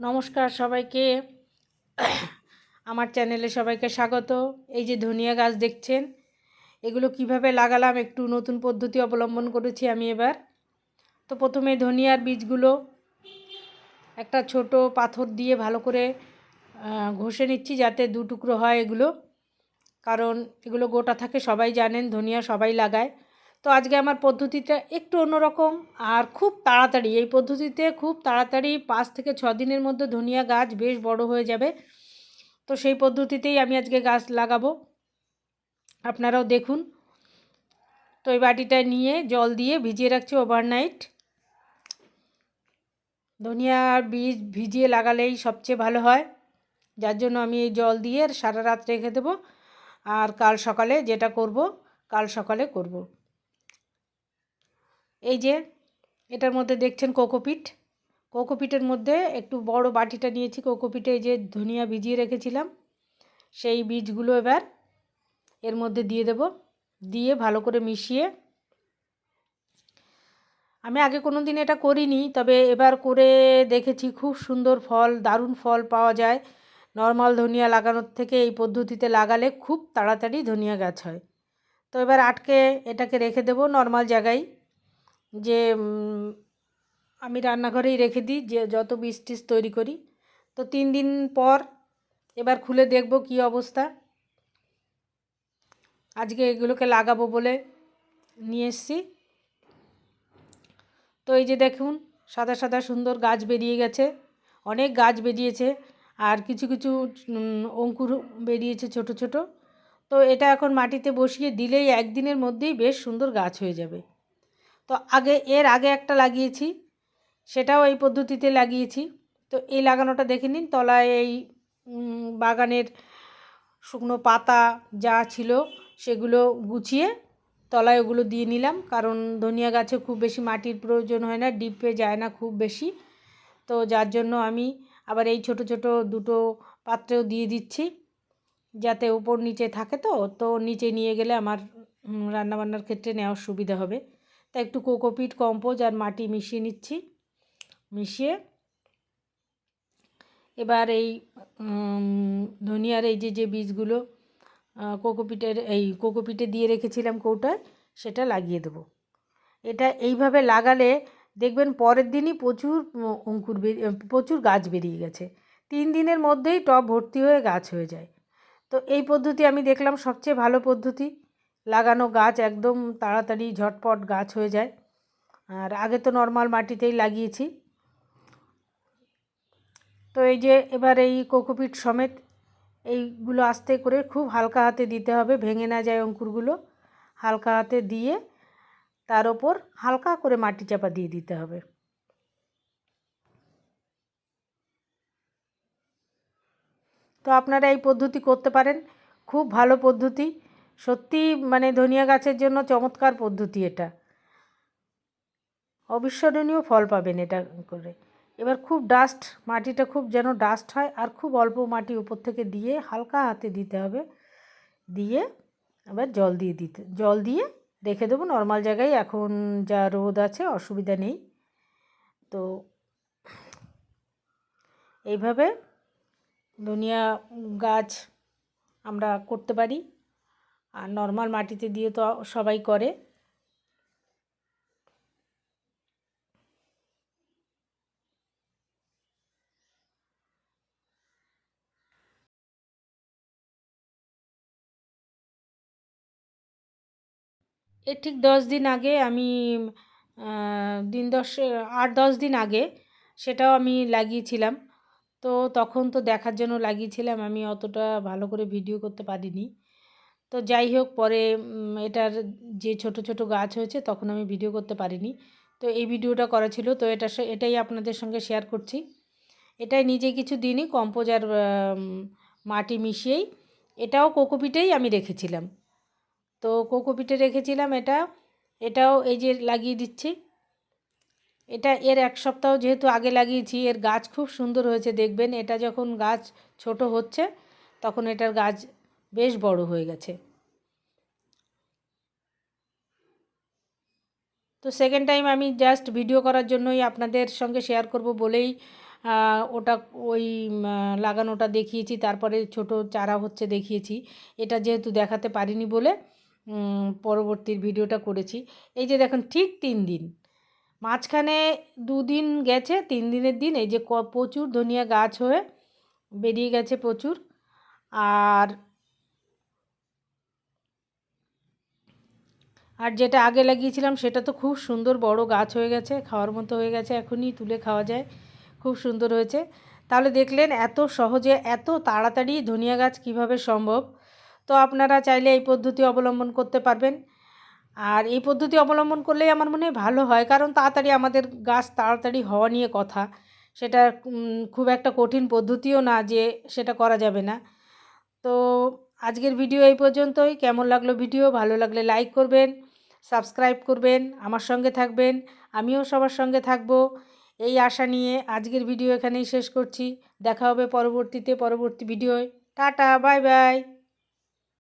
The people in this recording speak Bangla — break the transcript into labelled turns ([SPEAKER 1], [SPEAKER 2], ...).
[SPEAKER 1] নমস্কার সবাইকে। আমার চ্যানেলে সবাইকে স্বাগত। এই যে ধনিয়া গাছ দেখছেন, এগুলো কীভাবে লাগালাম, একটু নতুন পদ্ধতি অবলম্বন করেছি আমি এবার। তো প্রথমে ধনিয়ার বীজগুলো একটা ছোট পাথর দিয়ে ভালো করে ঘষে নিচ্ছি যাতে দু টুকরো হয় এগুলো। কারণ এগুলো গোটা থাকে, সবাই জানেন, ধনিয়া সবাই লাগায়। তো আজকে আমার পদ্ধতিটা একটু অন্যরকম। আর খুব তাড়াতাড়ি, এই পদ্ধতিতে খুব তাড়াতাড়ি পাঁচ থেকে ছ দিনের মধ্যে ধনিয়া গাছ বেশ বড় হয়ে যাবে। তো সেই পদ্ধতিতেই আমি আজকে গাছ লাগাবো। আপনারাও দেখুন। তো এই বাটিটা নিয়ে জল দিয়ে ভিজিয়ে রাখছি ওভারনাইট ধনিয়ার বীজ ভিজিয়ে লাগালেই সবচেয়ে ভালো হয়। যার জন্য আমি এই জল দিয়ে সারা রাত রেখে দেবো। আর কাল সকালে যেটা করব, কাল সকালে করব। এই যে, এটার মধ্যে দেখছেন কোকোপিট। কোকোপিটের মধ্যে একটু বড় বাটিটা নিয়েছি। কোকোপিটে এই যে ধনিয়া ভিজিয়ে রেখেছিলাম। সেই বীজগুলো এবার এর মধ্যে দিয়ে দেব। দিয়ে ভালো করে মিশিয়ে। আমি আগে কোনো দিন এটা করিনি, তবে এবার করে দেখেছি খুব সুন্দর ফল, দারুণ ফল পাওয়া যায়। নর্মাল ধনিয়া লাগানোর থেকে এই পদ্ধতিতে লাগালে খুব তাড়াতাড়ি ধনিয়া গাছ হয়। তো এবার আটকে এটাকে রেখে দেবো নর্মাল জায়গায়। যে আমি রান্নাঘরেই রেখে দিই, যে, যত বীজ তৈরি করি। তো তিন দিন পর এবার খুলে দেখব কি অবস্থা। আজকে এগুলোকে লাগাবো বলে নিয়ে এসছি। তো এই যে দেখুন, সাদা সাদা সুন্দর গাছ বেরিয়ে গেছে। অনেক গাছ বেরিয়েছে, আর কিছু কিছু অঙ্কুর বেরিয়েছে ছোট ছোট। তো এটা এখন মাটিতে বসিয়ে দিলেই একদিনের মধ্যেই বেশ সুন্দর গাছ হয়ে যাবে। তো আগে, এর আগে একটা লাগিয়েছি, সেটাও এই পদ্ধতিতে লাগিয়েছি। তো এই লাগানোটা দেখে নিন, তলায় এই বাগানের শুকনো পাতা যা ছিল সেগুলো গুছিয়ে তলায় ওগুলো দিয়ে নিলাম, কারণ ধনিয়া গাছে খুব বেশি মাটির প্রয়োজন হয় না, ডিপে যায় না খুব বেশি। তো যার জন্য আমি আবার এই ছোট ছোট দুটো পাত্রেও দিয়ে দিচ্ছি, যাতে উপর নিচে থাকে তো তো নিচে নিয়ে গেলে আমার রান্নাবান্নার ক্ষেত্রে নেওয়ার সুবিধা হবে। তা একটু কোকোপিট, কম্পোজ আর মাটি মিশিয়ে নিচ্ছি। মিশিয়ে এবার এই ধনিয়ার এই যে যে বীজগুলো কোকোপিটের এই কোকোপিটে দিয়ে রেখেছিলাম কৌটায়, সেটা লাগিয়ে দেবো। এটা এইভাবে লাগালে দেখবেন পরের দিনই প্রচুর অঙ্কুর বেরিয়ে প্রচুর গাছ বেরিয়ে গেছে। তিন দিনের মধ্যেই টব ভর্তি হয়ে গাছ হয়ে যায়। তো এই পদ্ধতি আমি দেখলাম সবচেয়ে ভালো পদ্ধতি। লাগানো গাছ একদম তাড়াতাড়ি ঝটপট গাছ হয়ে যায়। আর আগে তো নর্মাল মাটিতেই লাগিয়েছি। তো এই যে এবার এই কোকোপিট সমেত এইগুলো আস্তে করে খুব হালকা হাতে দিতে হবে, ভেঙে না যায় অঙ্কুরগুলো। হালকা হাতে দিয়ে তার ওপর হালকা করে মাটি চাপা দিয়ে দিতে হবে। তো আপনারা এই পদ্ধতি করতে পারেন। খুব ভালো পদ্ধতি। সত্যি মানে ধনিয়া গাছের জন্য চমৎকার পদ্ধতি এটা। অবিস্মরণীয় ফল পাবেন এটা করে। এবার খুব ডাস্ট মাটিটা খুব যেন ডাস্ট হয় আর খুব অল্প মাটি উপর থেকে দিয়ে হালকা হাতে দিতে হবে। দিয়ে আবার জল দিয়ে দিতে, জল দিয়ে রেখে দেবো। নর্মাল জায়গায় এখন যা রোদ আছে অসুবিধা নেই। তো এইভাবে ধনিয়া গাছ আমরা করতে পারি। আর নর্মাল মাটিতে দিয়ে তো সবাই করে। এর ঠিক দশ দিন আগে আমি দিন দশ, আট দশ দিন আগে সেটাও আমি লাগিয়েছিলাম। তো তখন তো দেখার জন্য লাগিয়েছিলাম, আমি অতটা ভালো করে ভিডিও করতে পারিনি। তো যাই হোক পরে এটার যে ছোট ছোট গাছ হয়েছে তখন আমি ভিডিও করতে পারিনি। তো এই ভিডিওটা করা ছিল। তো এটা এটাই আপনাদের সঙ্গে শেয়ার করছি। এটাই নিজে কিছু দিনই কম্পোজ আর মাটি মিশিয়েই এটাও কোকোপিটেই আমি রেখেছিলাম। তো কোকোপিটে রেখেছিলাম এটা। এটাও এই যে লাগিয়ে দিচ্ছি। এটা এর এক সপ্তাহ যেহেতু আগে লাগিয়েছি, এর গাছ খুব সুন্দর হয়েছে দেখবেন। এটা যখন গাছ ছোট হচ্ছে, তখন এটার গাছ বেশ বড় হয়ে গেছে। তো সেকেন্ড টাইম আমি জাস্ট ভিডিও করার জন্যই আপনাদের সঙ্গে শেয়ার করব বলেই ওটা ওই লাগানোটা দেখিয়েছি, তারপরে ছোট চারা হচ্ছে দেখিয়েছি। এটা যেহেতু দেখাতে পারিনি বলে পরবর্তীর ভিডিওটা করেছি। এই যে দেখুন, ঠিক তিন দিন। মাঝখানে দুদিন গেছে, তিন দিনের দিন, এই যে প্রচুর ধনিয়া গাছ হয়ে বেরিয়ে গেছে প্রচুর। আর আর যেটা আগে লাগিয়েছিলাম, সেটা তো খুব সুন্দর বড় গাছ হয়ে গেছে, খাওয়ার মতো হয়ে গেছে, এখনই তুলে খাওয়া যায়। খুব সুন্দর হয়েছে। তাহলে দেখলেন এত সহজে, এত তাড়াতাড়ি ধনিয়া গাছ কীভাবে সম্ভব? তো আপনারা চাইলে এই পদ্ধতি অবলম্বন করতে পারবেন। আর এই পদ্ধতি অবলম্বন করলেই আমার মনে হয় ভালো হয়, কারণ তাড়াতাড়ি আমাদের গাছ তাড়াতাড়ি হওয়া নিয়ে কথা। সেটা খুব একটা কঠিন পদ্ধতিও না যে সেটা করা যাবে না। তো আজকের ভিডিও এই পর্যন্তই। কেমন লাগল ভিডিও? ভালো লাগলে লাইক করবেন। সাবস্ক্রাইব করবেন, আমার সঙ্গে থাকবেন, আমিও সবার সঙ্গে থাকব। এই আশা নিয়ে আজকের ভিডিও এখানেই শেষ করছি। দেখা হবে পরবর্তীতে, পরবর্তী ভিডিওয়। Tata, bye bye.